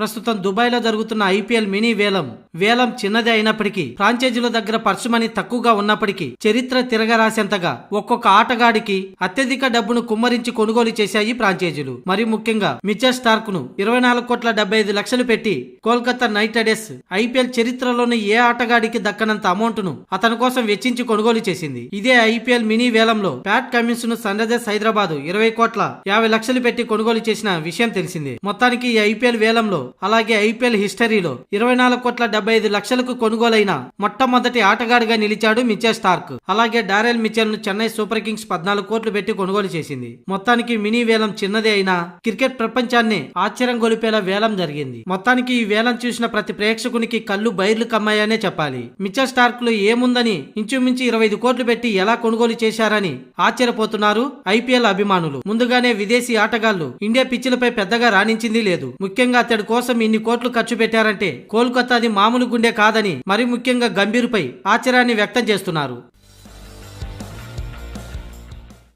ప్రస్తుతం దుబాయ్లో జరుగుతున్న ఐపీఎల్ మినీ వేలం. వేలం చిన్నదే అయినప్పటికీ ఫ్రాంచైజీల దగ్గర పర్సు మనీ తక్కువగా ఉన్నప్పటికీ చరిత్ర తిరగరాసేంతగా ఒక్కొక్క ఆటగాడికి అత్యధిక డబ్బును కుమ్మరించి కొనుగోలు చేశాయి ఫ్రాంచైజీలు. మరి ముఖ్యంగా మిచర్ స్టార్క్ను ఇరవై నాలుగు కోట్ల డెబ్బై ఐదు లక్షలు పెట్టి కోల్కతా నైట్ రైడర్స్ ఐపీఎల్ చరిత్రలోని ఏ ఆటగాడికి దక్కనంత అమౌంట్ను అతని కోసం వెచ్చించి కొనుగోలు చేసింది. ఇదే ఐపీఎల్ మినీ వేలంలో ప్యాట్ కమిన్స్ను సన్ రైజర్స్ హైదరాబాద్ ఇరవై కోట్ల యాభై లక్షలు పెట్టి కొనుగోలు చేసిన విషయం తెలిసిందే. మొత్తానికి ఈ ఐపీఎల్ వేలంలో అలాగే ఐపీఎల్ హిస్టరీలో ఇరవై నాలుగు కోట్ల డెబ్బై ఐదు లక్షలకు కొనుగోలైన మొట్టమొదటి ఆటగాడిగా నిలిచాడు మిచెల్ స్టార్క్. అలాగే డారెల్ మిచెల్ను చెన్నై సూపర్ కింగ్స్ పద్నాలుగు కోట్లు పెట్టి కొనుగోలు చేసింది. మొత్తానికి మినీ వేలం చిన్నదే అయినా క్రికెట్ ప్రపంచాన్ని ఆశ్చర్యం గొలిపేలా వేలం జరిగింది. మొత్తానికి ఈ వేలం చూసిన ప్రతి ప్రేక్షకునికి కళ్ళు బైర్లు కమ్మాయనే చెప్పాలి. మిచెల్ స్టార్క్లో ఏముందని ఇంచుమించు ఇరవై ఐదు కోట్లు పెట్టి ఎలా కొనుగోలు చేశారని ఆశ్చర్యపోతున్నారు ఐపీఎల్ అభిమానులు. ముందుగానే విదేశీ ఆటగాళ్ళు ఇండియా పిచ్చిలపై పెద్దగా రాణించింది లేదు. ముఖ్యంగా అతడి కోసం ఇన్ని కోట్లు ఖర్చు పెట్టారంటే కోల్కతాది మామూలు గుండె కాదని మరి ముఖ్యంగా గంభీర్పై ఆశ్చర్యాన్ని వ్యక్తం చేస్తున్నారు.